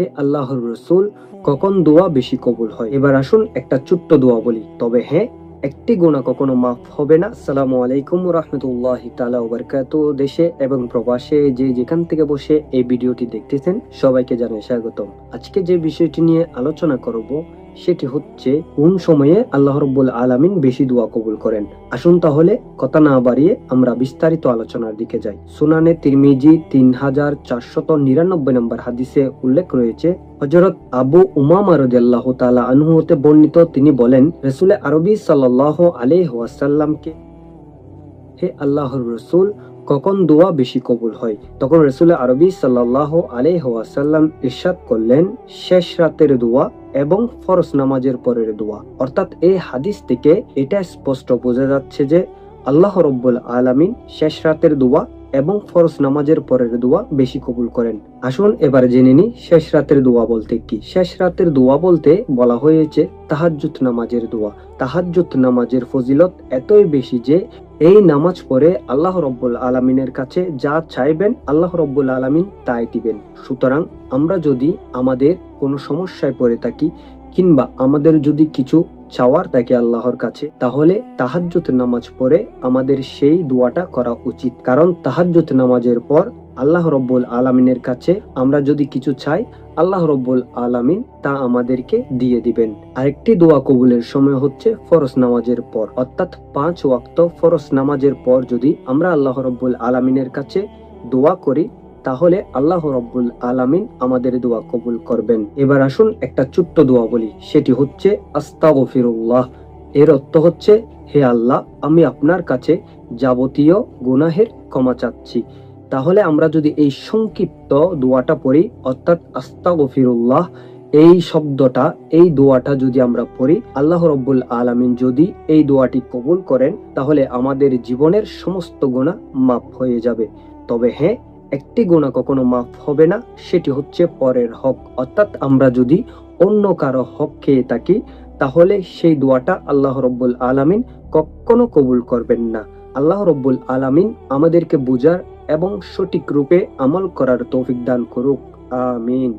হে আল্লাহর রসুল, কখন দোয়া বেশি কবুল হয়? এবার আসুন একটা ছোট্ট দোয়া বলি। তবে হ্যাঁ একটি গোনা কখনো মাফ হবে না। সালামু আলাইকুম রহমতুল্লাহ তালা ওবরকাত দেশে এবং প্রবাসে যে যেখান থেকে বসে এই ভিডিওটি দেখতেছেন, সবাইকে জানাই স্বাগতম। আজকে যে বিষয়টি নিয়ে আলোচনা করব সেটি হচ্ছে কোন সময়ে আল্লাহ রব্বুল আলামিন বেশি দোয়া কবুল করেন? আসুন তাহলে কথা না বাড়িয়ে আমরা বিস্তারিত আলোচনার দিকে যাই। সুনানে তিরমিজি তিন হাজার চারশত নিরানব্বই নম্বর হাদিসে উল্লেখ রয়েছে হজরত আবু উমামা রাদিয়াল্লাহু তাআলা আনহু হতে বর্ণিত তিনি বলেন, রসুল আরবি সাল্লাল্লাহু আলাইহি ওয়াসাল্লামকে হে আল্লাহর রসুল কখন দোয়া বেশি কবুল হয়? তখন রসুল আরবি সাল্লাহ আলাইহাসাল্লাম ইরশাদ করলেন, শেষ রাতের দোয়া এবং ফরস নামাজের পরের দোয়া। অর্থাৎ এই হাদিস থেকে এটা স্পষ্ট বোঝা যাচ্ছে যে আল্লাহ রব্বুল আলমিন শেষ রাতের দোয়া এবং ফরজ নামাজের পরের দোয়া বেশি কবুল করেন। আসুন এবার জেনে নি শেষ রাতের দোয়া বলতে কি। শেষ রাতের দোয়া বলতে বলা হয়েছে তাহাজ্জুদ নামাজের দোয়া। তাহাজ্জুদ নামাজের ফজিলত এতই বেশি যে এই নামাজ পড়ে আল্লাহ রব্বুল আলমিনের কাছে যা চাইবেন আল্লাহ রব্বুল আলমিন তাই দিবেন। সুতরাং আমরা যদি আমাদের কোনো সমস্যায় পড়ে থাকি কিংবা আমাদের যদি কিছু চাওয়ার থাকে আল্লাহর কাছে, তাহলে তাহাজ্জুদ নামাজ পড়ে আমাদের সেই দোয়াটা করা উচিত। কারণ তাহাজ্জুদ নামাজের পর আল্লাহ রব্বুল আলমিনের কাছে আমরা যদি কিছু চাই, আল্লাহ রব্বুল আলামিন তা আমাদেরকে দিয়ে দিবেন। আরেকটি দোয়া কবুলের সময় হচ্ছে ফরজ নামাজের পর। অর্থাৎ পাঁচ ওয়াক্ত ফরজ নামাজের পর যদি আমরা আল্লাহ রব্বুল আলামিনের কাছে দোয়া করি তাহলে আল্লাহ রব্বুল আলামিন আমাদের দোয়া কবুল করবেন। এবার আসুন একটা ছোট্ট দোয়া বলি, সেটি হচ্ছে আস্তা আস্তাগফিরুল্লাহ। এর অর্থ হচ্ছে, হে আল্লাহ, আমি আপনার কাছে যাবতীয় গুনাহের ক্ষমা চাচ্ছি। তাহলে আমরা যদি এই সংক্ষিপ্ত দোয়াটা পড়ি, অর্থাৎ আস্তা আস্তাগফিরুল্লাহ, এই শব্দটা, এই দোয়াটা যদি আমরা পড়ি, আল্লাহ রব্বুল আলামিন যদি এই দোয়াটি কবুল করেন, তাহলে আমাদের জীবনের সমস্ত গুণা মাফ হয়ে যাবে। তবে হ্যাঁ একটি গুণা কখনো মাফ হবে না, সেটি হচ্ছে পরের হক। অর্থাৎ আমরা যদি অন্য কারও হক খেয়ে থাকি, তাহলে সেই দোয়াটা আল্লাহ রব্বুল আলামিন কখনো কবুল করবেন না। আল্লাহ রব্বুল আলামিন আমাদেরকে বুঝার এবং সঠিক রূপে আমল করার তৌফিক দান করুক। আমিন।